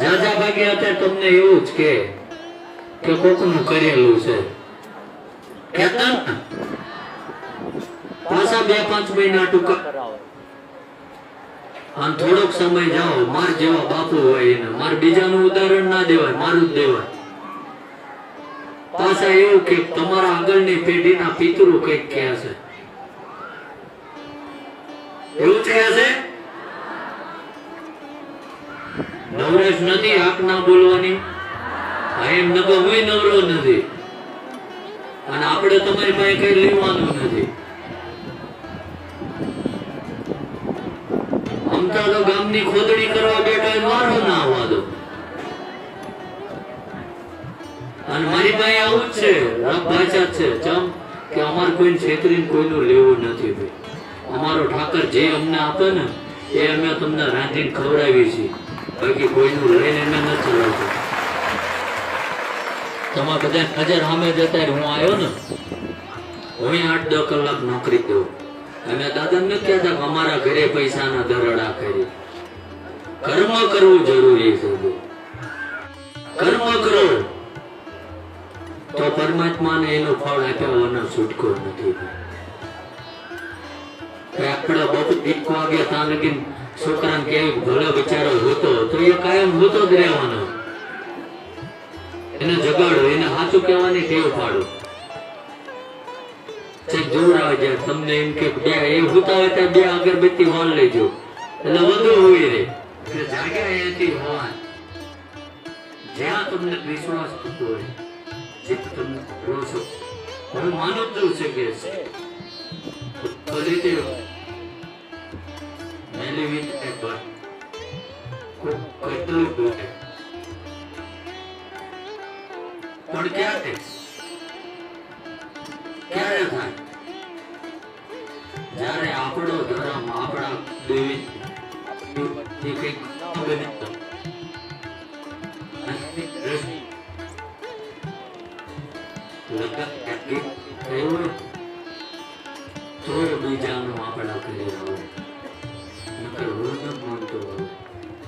જાજા ભાગે અત્યારે તમને એવું જ કે કે કોકનું કરેલું છે. કેતન? પાછા બે પાંચ મહિના ટૂંકા અને થોડોક સમય જાઓ, માર જેવા બાપુ હોય એને. માર બીજાનું ઉદાહરણ ના દેવાય, મારું જ દેવાય. પાછા એવું કે તમારા આગળની પેઢીના પિતૃ કંઈક ક્યાં છે. નવરેશ નથી આપ ના બોલવાની. એમ નકો હું નવરો નથી. અને આપણે તમારી પાસે કઈ લેવાનું નથી. અમતા તો ગામની ખોદણી કરવા બેઠા મારો ના આવવા દો. અને મારી પાસે આવું જ છે ભાષા છે, ચમ કે અમારે કોઈ છેતરીને કોઈનું લેવું નથી ભાઈ. અમારો ઠાકર જે અમને આપે ને, એ અમે તમને રાંધીને ખવડાવીએ છીએ. બાકી કોઈનું લઈને નથી રહેતું. તમારા બધા નજર સામે જતા હું આવ્યો ને હું આઠ દસ કલાક નોકરી દઉં અને દાદા ને કહેતા અમારા ઘરે પૈસાના દરડા કરી. કર્મ કરવું જરૂરી છે કર્મ કરો. તો પરમાત્માને એનું ફળ આપ્યા વગર છૂટકો નથી આપણે બપોર એક વાગ્યા ત્યાં લગીન છોકરાને કેવી ભલે તો એ કાયમ હોતો જ રહેવાનો. એને જગાડો, એને સાચું કહેવાની ટેવ પાડો. ચેક જોવડાવે છે તમને એમ કે બે એ હોતા હોય ત્યાં બે અગરબત્તી હોલ લેજો. એટલે વધુ હોય રે. જાગ્યા એથી હોવા. જ્યાં તમને વિશ્વાસ થતો હોય, જે તમને રહો છો. હું માનું જ છે કે છે મેલી વિથ એફર્ટ પણ ક્યારે ક્યારે થાય જ્યારે આપણો ધર્મ આપણા દેવી કંઈક લગન હોય તો બીજાનું આપણા કરી